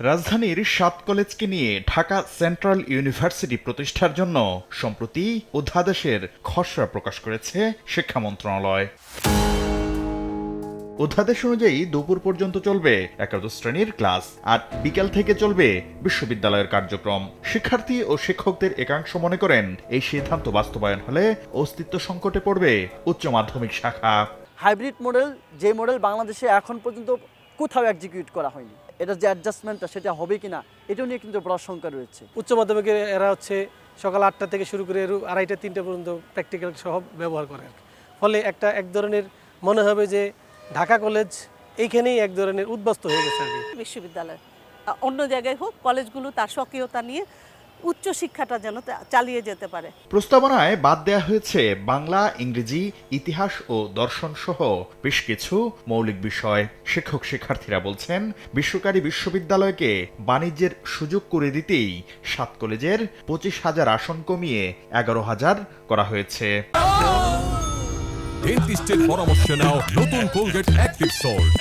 রাজধানীর সাত কলেজকে নিয়ে ঢাকা সেন্ট্রাল ইউনিভার্সিটি প্রতিষ্ঠার জন্য সম্প্রতি অধ্যাদেশের খসড়া প্রকাশ করেছে শিক্ষা মন্ত্রণালয়। অধ্যাদেশ অনুযায়ী দুপুর পর্যন্ত চলবে একাদশ শ্রেণির ক্লাস আর বিকেল থেকে চলবে বিশ্ববিদ্যালয়ের কার্যক্রম। শিক্ষার্থী ও শিক্ষকদের একাংশ মনে করেন এই সিদ্ধান্ত বাস্তবায়ন হলে অস্তিত্ব সংকটে পড়বে উচ্চ মাধ্যমিক শাখা। হাইব্রিড মডেল, যে মডেল বাংলাদেশে এখন পর্যন্ত কোথাও এক্সিকিউট করা হয়নি। এটা যে অ্যাডজাস্টমেন্টটা সেটা হবে কিনা এটা নিয়ে কিন্তু বড় শঙ্কা রয়েছে। উচ্চ মাধ্যমিকে এরা হচ্ছে সকাল আটটা থেকে শুরু করে এরু আড়াইটা তিনটা পর্যন্ত প্র্যাকটিক্যাল সহ ব্যবহার করে আর ফলে একটা এক ধরনের মনে হবে যে ঢাকা কলেজ এইখানেই এক ধরনের উদ্বাস্ত হয়ে গেছে আর কি। বিশ্ববিদ্যালয়। অন্য জায়গায় হোক কলেজগুলো তার সক্রিয়তা নিয়ে উচ্চ শিক্ষাটা যেন চালিয়ে যেতে পারে। প্রস্তাবনায় বাদ দেয়া হয়েছে বাংলা ইংরেজি ইতিহাস ও দর্শন সহ বেশ কিছু মৌলিক বিষয়। শিক্ষক শিক্ষার্থীরা বলছেন বিশ্বকারী বিশ্ববিদ্যালয়কে বাণিজ্যের সুযোগ করে দিতেই সাত কলেজের পঁচিশ হাজার আসন কমিয়ে এগারো হাজার করা হয়েছে। ডেন্টিস্টের পরামর্শ নাও নতুন কোলগেট অ্যাক্টিভ সল্ট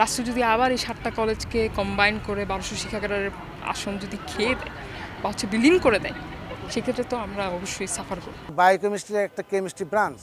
রাষ্ট্র যদি আবার এই সাতটা কলেজকে কম্বাইন করে বারোশো শিক্ষাগারের আসন যদি খেয়ে দেয় বা হচ্ছে বিলীন করে দেয় সেক্ষেত্রে তো আমরা অবশ্যই সাফার করব। বায়োকেমিস্ট্রি একটা কেমিস্ট্রি ব্রাঞ্চ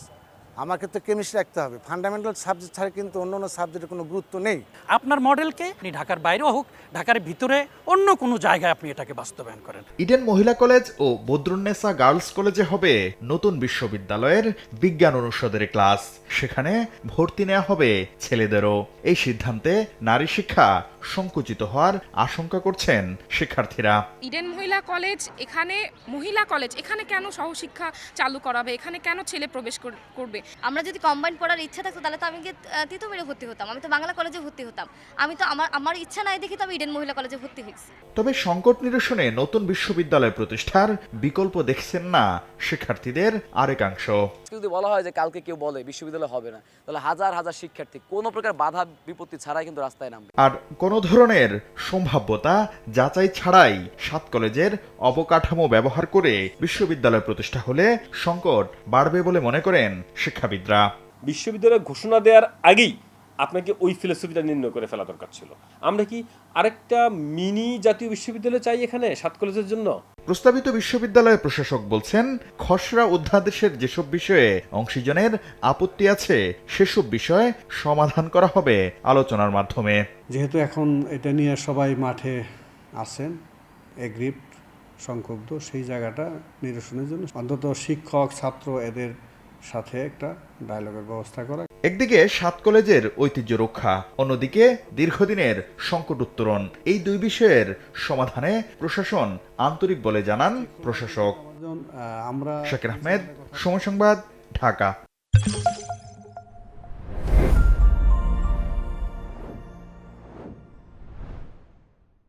আমাকে তো কেমিস্ট্রি রাখতে হবে। ফান্ডামেন্টাল সাবজেক্ট ছাড়া কিন্তু অন্য অন্য সাবজেক্টের কোনো গুরুত্ব নেই। আপনার মডেলকে আপনি ঢাকার বাইরেও হোক ঢাকার ভিতরে অন্য কোনো জায়গায় আপনি এটাকে বাস্তবায়ন করেন। ইডেন মহিলা কলেজ ও বদরুন্নেসা গার্লস কলেজে হবে নতুন বিশ্ববিদ্যালয়ের বিজ্ঞান অনুষদের ক্লাস সেখানে ভর্তি নেওয়া হবে ছেলেদেরও। এই সিদ্ধান্তে নারী শিক্ষা সংকুচিত হওয়ার আশঙ্কা করছেন শিক্ষার্থীরা। ইডেন মহিলা কলেজ এখানে মহিলা কলেজ এখানে কেন সহশিক্ষা চালু করাবে? এখানে কেন ছেলে প্রবেশ কর- করবে? আমরা যদি কম্বাইন পড়ার ইচ্ছা থাকতো তাহলে তো আমি তিতুমিরে ভর্তি হতাম। আমি তো বাংলা কলেজে ভর্তি হতাম। আমি তো আমার আমার ইচ্ছা নাই দেখি তো আমি ইডেন মহিলা কলেজে ভর্তি হয়েছি। তবে সংকট নিরসনে নতুন বিশ্ববিদ্যালয় প্রতিষ্ঠার বিকল্প দেখছেন না শিক্ষার্থীদের আরেকাংশ। যদি বলা হয় যে কালকে কেউ বলে বিশ্ববিদ্যালয় হবে না তাহলে হাজার হাজার শিক্ষার্থী কোনো প্রকার বাধা বিপত্তি ছাড়াই কিন্তু রাস্তায় নামবে। আর কোন ধরনের সম্ভাব্যতা যাচাই ছাড়াই সাত কলেজের অবকাঠামো ব্যবহার করে বিশ্ববিদ্যালয় প্রতিষ্ঠা হলে সংকট বাড়বে বলে মনে করেন শিক্ষাবিদরা। বিশ্ববিদ্যালয় ঘোষণা দেওয়ার আগেই আপনাকে ওই ফিলোসফিটা নির্ণয় করে ফেলা দরকার ছিল। আমরা কি আরেকটা মিনি জাতীয় বিশ্ববিদ্যালয় চাই এখানে সাত কলেজের জন্য? প্রস্তাবিত বিশ্ববিদ্যালয় প্রশাসক বলছেন খসড়া অধ্যাদেশের যেসব বিষয়ে অংশীজনের আপত্তি আছে সেসব বিষয়ে সমাধান করা হবে আলোচনার মাধ্যমে। যেহেতু এখন এটা নিয়ে সবাই মাঠে আছেন এগ্রিপ্ট সংক্ষুব্ধ সেই জায়গাটা নিরসনের জন্য। অন্তত শিক্ষক ছাত্র এদের সাথে একটা ডায়লগের ব্যবস্থা করা। একদিকে সাত কলেজের ঐতিহ্য রক্ষা অন্যদিকে দীর্ঘদিনের সংকট উত্তরণ এই দুই বিষয়ের সমাধানে প্রশাসন আন্তরিক বলে জানান প্রশাসক। শাকির আহমেদ সময় সংবাদ ঢাকা।